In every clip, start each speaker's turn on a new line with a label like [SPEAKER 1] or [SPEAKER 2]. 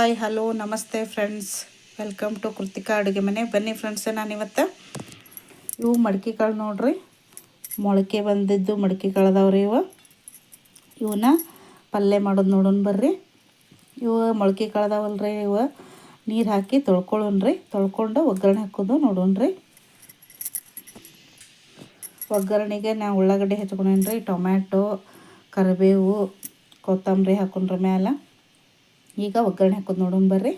[SPEAKER 1] Hi, hello, ನಮಸ್ತೆ friends welcome to Krithika ಅಡುಗೆ ಮನೆ. ಬನ್ನಿ ಫ್ರೆಂಡ್ಸ್ ನಾನು ಇವತ್ತು ಇವು ಮಡಿಕೆ ಕಾಳು ನೋಡ್ರಿ. ಮೊಳಕೆ ಬಂದಿದ್ದು ಮಡಿಕೆ ಕಾಳದವ್ರಿ ಇವು. ಇವನ್ನ ಪಲ್ಯ ಮಾಡೋದು ನೋಡೋಣ ಬರ್ರಿ. ಇವು ಮೊಳಕೆ ಕಾಳದವಲ್ರಿ ಇವು. ನೀರು ಹಾಕಿ ತೊಳ್ಕೊಳ್ಳೋಣ್ರಿ ತೊಳ್ಕೊಂಡು ಒಗ್ಗರಣೆ ಹಾಕೋದು ನೋಡೋಣ್ರಿ ಒಗ್ಗರಣೆಗೆ ನಾವು ಉಳ್ಳಾಗಡ್ಡೆ ಹೆಚ್ಕೊಂಡೇನ್ರಿ ಟೊಮ್ಯಾಟೊ, ಕರಿಬೇವು, ಕೊತ್ತಂಬರಿ ಹಾಕೊಂಡ್ರ ಮ್ಯಾಲೆ. ಈಗ ಒಗ್ಗರಣೆ ಹಾಕೋದು ನೋಡೋಣ ಬರ್ರಿ.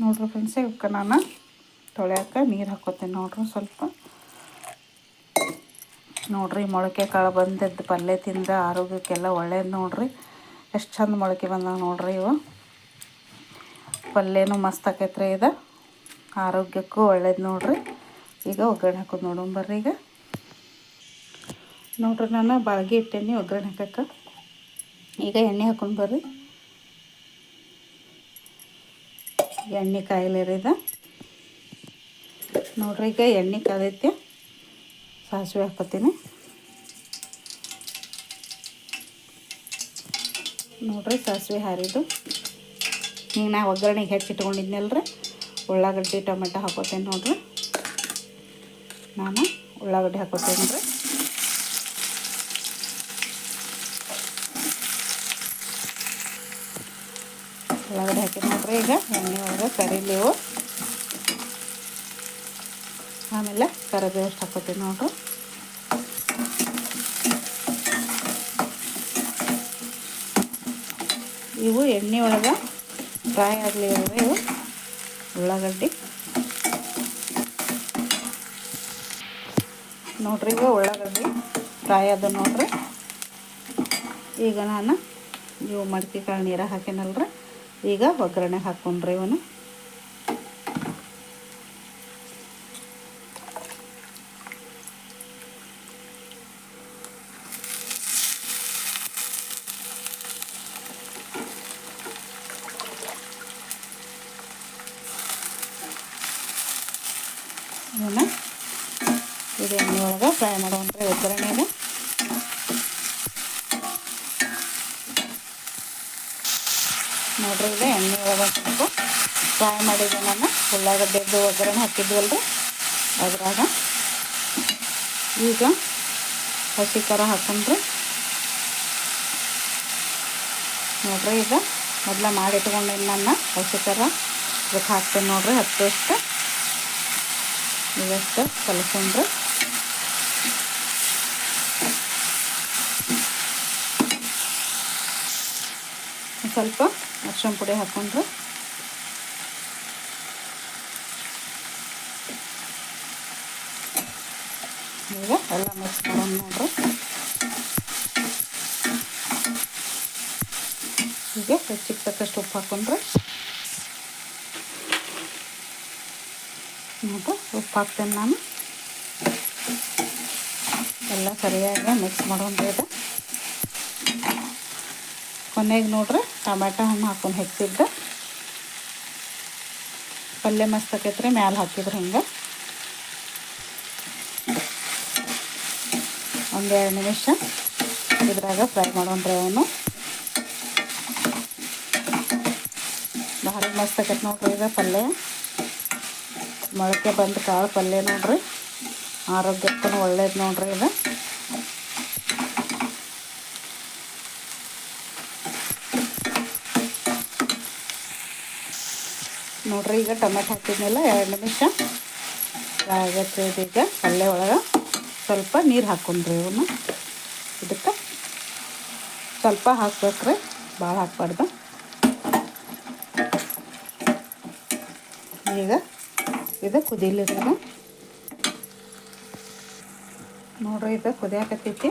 [SPEAKER 1] ನೋಡ್ರಿ ಫ್ರೆಂಡ್ಸ್ ಇವಕ್ಕೆ ನಾನು ತೊಳ್ಯಾಕ ನೀರು ಹಾಕೋತೇನೆ ನೋಡ್ರಿ ಸ್ವಲ್ಪ. ನೋಡ್ರಿ, ಮೊಳಕೆ ಕಾಳು ಬಂದಿದ್ದು ಪಲ್ಯ ತಿಂದ ಆರೋಗ್ಯಕ್ಕೆಲ್ಲ ಒಳ್ಳೇದು ನೋಡ್ರಿ. ಎಷ್ಟು ಚಂದ ಮೊಳಕೆ ಬಂದ ನೋಡ್ರಿ ಇವು. ಪಲ್ಯನೂ ಮಸ್ತ್ ಆಕೈತ್ರಿ ಇದು. ಆರೋಗ್ಯಕ್ಕೂ ಒಳ್ಳೇದು ನೋಡ್ರಿ. ಈಗ ಒಗ್ಗರಣೆ ಹಾಕೋದು ನೋಡೋಣ ಬರ್ರಿ ಈಗ. ನೋಡ್ರಿ, ನಾನು ಬಾಳ್ಗೆ ಇಟ್ಟೇನಿ ಒಗ್ಗರಣೆ ಹಾಕಕ್ಕೆ. ಈಗ ಎಣ್ಣೆ ಹಾಕೊಂಡು ಬರ್ರಿ. ಎಣ್ಣೆ ಕಾಯಿಲೆರಿದ. ನೋಡ್ರಿ ಈಗ ಎಣ್ಣೆ ಕಾದೈತಿ. ಸಾಸಿವೆ ಹಾಕೋತೀನಿ ನೋಡ್ರಿ ಸಾಸಿವೆ ಹಾರಿದ್ದು. ಈಗ ನಾ ಒಗ್ಗರಣೆಗೆ ಹೆಚ್ಚಿಟ್ಕೊಂಡಿದ್ನಲ್ರಿ ಉಳ್ಳಾಗಡ್ಡಿ, ಟೊಮೆಟೊ ಹಾಕೋತೇನೆ ನೋಡ್ರಿ. ನಾನು ಉಳ್ಳಾಗಡ್ಡಿ ಹಾಕೋತೇನೆ ರೀ ಉಳ್ಳಾಗಡ್ಡಿ ಹಾಕಿ ನೋಡ್ರಿ ಈಗ ಎಣ್ಣೆ ಒಳಗೆ ಕರಿಲೇವು ಆಮೇಲೆ ಕರಿಬೇವು ಅಷ್ಟು ಹಾಕೋತೀವಿ ನೋಡ್ರಿ. ಇವು ಎಣ್ಣೆ ಒಳಗೆ ಫ್ರೈ ಆಗಲಿ ಇವು ಉಳ್ಳಾಗಡ್ಡಿ. ನೋಡ್ರಿ ಈಗ ಉಳ್ಳಾಗಡ್ಡಿ ಫ್ರೈ ಅದ ನೋಡ್ರಿ. ಈಗ ನಾನು ಇವು ಮಡ್ಕೆ ಕಾಳು ನೀರ ಹಾಕಿನಲ್ರಿ. ಈಗ ಒಗ್ಗರಣೆ ಹಾಕ್ಕೊಂಡ್ರಿ ಇವನು ಇವನ್ನ ಇದು ಎಣ್ಣೆ ಒಳಗೆ ಫ್ರೈ ಮಾಡುವಂತ್ರಿ ಒಗ್ಗರಣೆಗೆ ನೋಡ್ರಿ, ಇದು ಎಣ್ಣೆ ಒಳಗೆ ಹಾಕಬೇಕು. ಫ್ರೈ ಮಾಡಿದ್ದೆ ನಾನು ಉಳ್ಳಾಗಡ್ಡೆದ್ದು ಒಗ್ಗರಣೆ ಹಾಕಿದ್ವಲ್ರಿ? ಅದ್ರಾಗ ಈಗ ಹಸಿ ಖಾರ ಹಾಕೊಂಡ್ರಿ. ನೋಡ್ರಿ, ಈಗ ಮೊದಲ ಮಾಡಿ ಇಟ್ಕೊಂಡಿನಿ ನಾನು ಹಸಿ ಖಾರ. ಇದಕ್ಕೆ ಹಾಕ್ತೇನೆ ನೋಡ್ರಿ ಹತ್ತು ಅಷ್ಟು ಇವಷ್ಟು ಕಲ್ಸ್ಕೊಂಡ್ರಿ ಸ್ವಲ್ಪ ಅರ್ಶಿನ ಪುಡಿ ಹಾಕ್ಕೊಂಡ್ರೆ ಈಗ ಎಲ್ಲ ಮಿಕ್ಸ್ ಮಾಡೋಣ ನೋಡ್ರಿ. ಹೀಗೆ ಹೆಚ್ಚಿಗೆ ತಕ್ಕಷ್ಟು ಉಪ್ಪು ಹಾಕೊಂಡ್ರೆ. ಮತ್ತು ಉಪ್ಪು ಹಾಕ್ತೇನೆ ನಾನು. ಎಲ್ಲ ಸರಿಯಾಗಿ ಮಿಕ್ಸ್ ಮಾಡೋಣ ಇದು ಕೊನೆಗೆ ನೋಡ್ರಿ ಟೊಮ್ಯಾಟೊ ಹಣ್ಣು ಹಾಕೊಂಡು ಹೆಚ್ಚಿದ್ದೆ ಪಲ್ಯ ಮಸ್ತ್ ಆಕೈತ್ರಿ, ಮ್ಯಾಲೆ ಹಾಕಿದ್ರೆ ಹಿಂಗೆ. ಒಂದೆರಡು ನಿಮಿಷ ಇದ್ರಾಗ ಫ್ರೈ ಮಾಡೋಣ್ರಿ ಅವನು. ಭಾರಿ ಮಸ್ತ್ ಆಕೈತೆ ನೋಡ್ರಿ ಈಗ ಪಲ್ಯ. ಮೊಳಕೆ ಬಂದು ಕಾಳು ಪಲ್ಯ ನೋಡ್ರಿ. ಆರೋಗ್ಯಕ್ಕೂ ಒಳ್ಳೇದು ನೋಡ್ರಿ ಇದು ನೋಡ್ರಿ, ಈಗ ಟೊಮೆಟೊ ಹಾಕಿದ್ಮೇಲೆ ಎರಡು ನಿಮಿಷ ಈಗ ಪಲ್ಯ ಒಳಗೆ. ಸ್ವಲ್ಪ ನೀರು ಹಾಕೊಂಡ್ರಿ ಇವನ್ನ ಇದಕ್ಕೆ ಸ್ವಲ್ಪ ಹಾಕ್ಬೇಕ್ರಿ ಭಾಳ ಹಾಕ್ಬಾರ್ದು. ಈಗ ಇದು ಕುದೀಲಿರೋದು ನೋಡ್ರಿ, ಇದು ಕುದಿಯಾಕತ್ತೈತಿ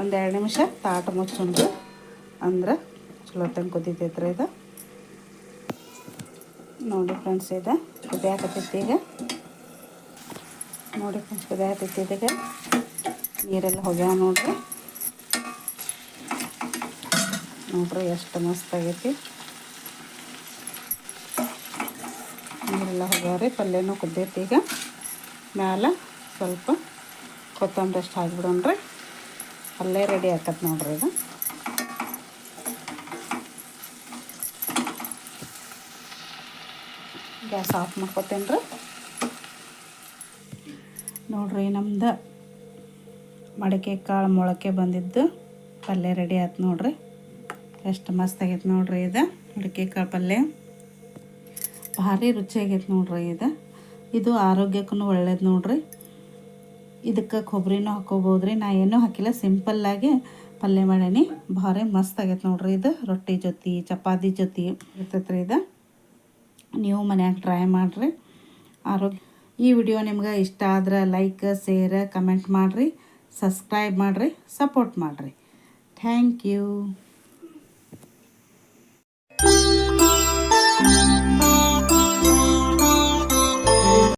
[SPEAKER 1] ಒಂದು ಎರಡು ನಿಮಿಷ ತಾಟ ಮುಚ್ಚುಂಡ್ರಿ ಅಂದ್ರೆ ಚಲೋ ಕುದೀತೈತ್ರಿ ಇದು. ನೋಡಿ ಫ್ರೆಂಡ್ಸ್ ಇದು. ಕುದಿಯಾಕತ್ತೈತಿ ಈಗ ನೋಡಿ ಫ್ರೆಂಡ್ಸ್ ಕುದಿಯಾಕತ್ತೈತಿ ಈಗ ನೀರೆಲ್ಲ ಹೋಗ್ಯಾವ ನೋಡ್ರಿ. ನೋಡ್ರಿ ಎಷ್ಟು ಮಸ್ತ್ ಆಗೈತಿ. ನೀರೆಲ್ಲ ಹೋಗ್ಯಾವ್ರಿ, ಪಲ್ಯನೂ ಕುದ್ದೈತಿ ಈಗ. ಮ್ಯಾಲೆ ಸ್ವಲ್ಪ ಕೊತ್ತಂಬರಿ ಅಷ್ಟು ಹಾಕ್ಬಿಡೋಣ್ರಿ. ಪಲ್ಯ ರೆಡಿ ಆಕತ್ ನೋಡ್ರಿ ಇದು ಗ್ಯಾಸ್ ಆಫ್ ಮಾಡ್ಕೊತೇನೆ ರೀ ನೋಡ್ರಿ ನಮ್ದು ಮಡಿಕೆ ಕಾಳು ಮೊಳಕೆ ಬಂದಿದ್ದು. ಪಲ್ಯ ರೆಡಿ ಆಯ್ತು ನೋಡ್ರಿ. ಎಷ್ಟು ಮಸ್ತ್ ಆಗೈತೆ ನೋಡ್ರಿ ಇದು, ಮಡಿಕೆ ಕಾಳು ಪಲ್ಯ. ಭಾರಿ ರುಚಿಯಾಗೈತೆ ನೋಡ್ರಿ ಇದು. ಇದು ಆರೋಗ್ಯಕ್ಕೂ ಒಳ್ಳೇದು ನೋಡ್ರಿ. ಇದಕ್ಕೆ ಕೊಬ್ಬರಿನೂ ಹಾಕೋಬೋದು ರೀ ನಾ ಏನೂ ಹಾಕಿಲ್ಲ ಸಿಂಪಲ್ಲಾಗಿ ಪಲ್ಯ ಮಾಡೇನಿ. ಭಾರಿ ಮಸ್ತ್ ಆಗೈತೆ ನೋಡ್ರಿ ಇದು. ರೊಟ್ಟಿ ಜೊತೆ, ಚಪಾತಿ ಜೊತೆ ಇರ್ತೈತೆ ರೀ ಇದು. ನೀವು ಮನ್ಯಾಗ ಟ್ರೈ ಮಾಡಿರಿ. ಆರೋಗ್ಯ ಈ ವಿಡಿಯೋ ನಿಮ್ಗೆ ಇಷ್ಟ ಆದ್ರೆ ಲೈಕ್ ಶೇರ್ ಕಮೆಂಟ್ ಮಾಡಿರಿ. ಸಬ್ಸ್ಕ್ರೈಬ್ ಮಾಡಿರಿ. ಸಪೋರ್ಟ್ ಮಾಡಿರಿ. Thank you